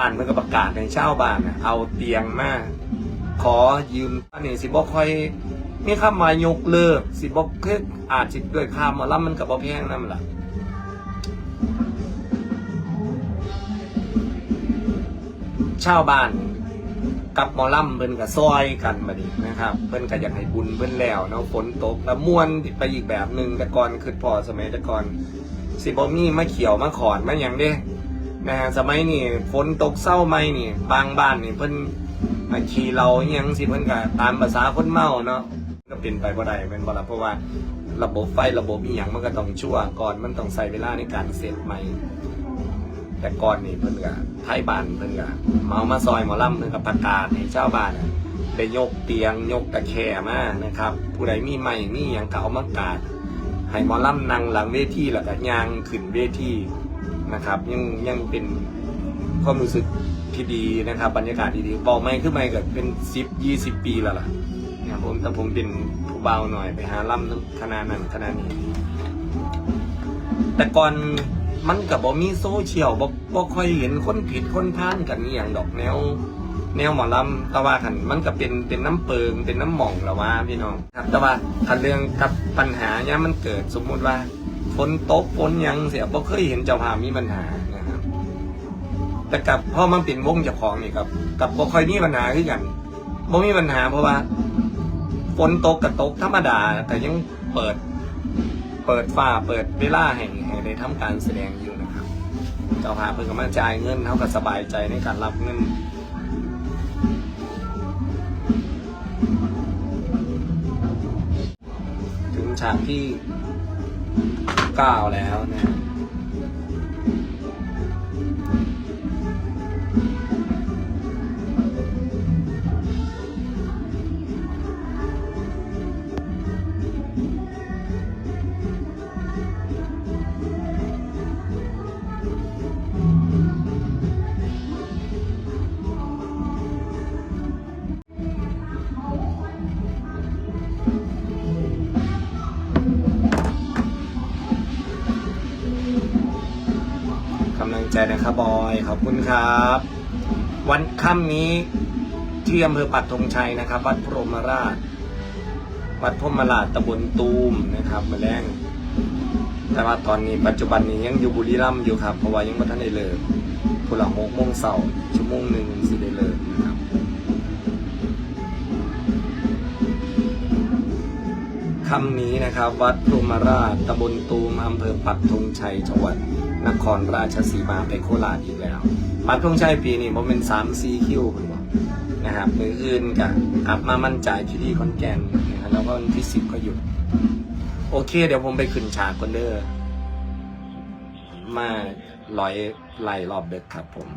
้านเพิ่นก็ประกาศในเช่าบ้านน่ะเอาเตียงมาขอยืมอันนี้สิบ่ค่อยมีคำว่ายกเลิก สิบ่คืออาจสิด้วยค่าหมอลำมันก็บ่แพงนำล่ะชาบ้านกับหมอลำเพิ่นก็ซอยกันมาดินะครับ เพิ่นก็อยากให้บุญเพิ่นแล้วเนาะฝนตกแล้วม่วนไปอีกแบบหนึ่งแต่ก่อนคือพอสมัยแต่ก่อน สิบ่มีมะเขียวมะขอนมาหยังเด้ นะฮะสมัยนี้ฝนตกเศร้าไหมนี่ บางบ้านนี่เพิ่นมาขี่เราอิหยังสิเพิ่นก็ตามภาษาคนเมาเนาะก็เป็นไปบ่ได้แม่นบ่ละเพราะว่าระบบไฟระบบอีหยังมันก็ต้องชั่วก่อนมันต้องใช้เวลาในการเสร็จใหม่ แต่ก่อนนี่เพิ่นก็ไทยบ้านเพิ่นก็เมามาซอยหมอลำเพิ่นก็ประกาศให้ชาวบ้านได้ยกเตียงยกตะแคร่มานะครับ ผู้ใดมีไม้มีหยังก็เอามากาดให้หมอลำนั่งหลังเวทีแล้วก็ย่างขึ้นเวที นะครับ ยังยังเป็นความรู้สึกที่ดีนะครับ บรรยากาศดีๆบอกไม่ขึ้นไม่ก็เป็นสิบยี่สิบปีแล้วล่ะเนี่ยผมแต่ผมเป็นผู้เบาหน่อยไปหาล่ำขนาดนั้นขนาดนี้ แต่ก่อนมันกับบ่มีโซเชียลบ่บ่ค่อยเห็นคนผิดคนพลาดกันนี่อย่างดอกแนว แนวหมอลำต่ว่าคันมันก็เป็นเป็นน้ำเปิงเป็นน้ำหม่องละว่าพี่น้องครับ แต่ว่าคันเรื่องกับปัญหาเนี่ยมันเกิดสมมุติว่า ฝนตกฝนยังเสียบ่เคยเห็นเจ้าภาพมีปัญหานะครับ แต่กับพ่อมันเป็นวงเจ้าของนี่ครับกับบ่ค่อยมีปัญหาคือกันบ่มีปัญหาเพราะว่าฝนตกกับตกธรรมดา แต่ยังเปิด เปิดฝ้าเปิดเวลาให้ให้ได้ทำการแสดงอยู่นะครับ เจ้าภาพเพิ่งก็มาจ่ายเงินเขาก็สบายใจในการรับเงินถึงฉากที่ เก้าแล้วนะ ใจนะครับบอย ขอบคุณครับ วันค่ำนี้ที่อำเภอปักธงชัยนะครับ วัดพรหมราช วัดพรหมราชตำบลตูมนะครับมาแรงแต่ว่าตอนนี้ปัจจุบันนี้ยังอยู่บุรีรัมย์อยู่ครับเพราะว่ายังไม่ทันได้เลิกพละหกโมงเสาร์ชั่วโมงหนึ่งสิได้เลิกนะครับคำนี้นะครับ วัดพรหมราชตำบลตูมอำเภอปักธงชัยจังหวัด นครราชสีมาไปโคราชอีกแล้ว ปักธงชัยปีนี้ผมเป็นสามซีคิวคุณบอกนะครับมืออื่นกับกลับมามั่นใจที่ที่คอนแกนนะครับแล้วก็วันที่สิบก็หยุด โอเค เดี๋ยวผมไปขึ้นฉากคนเดอร์มาลอยไล่รอบเด็กครับผม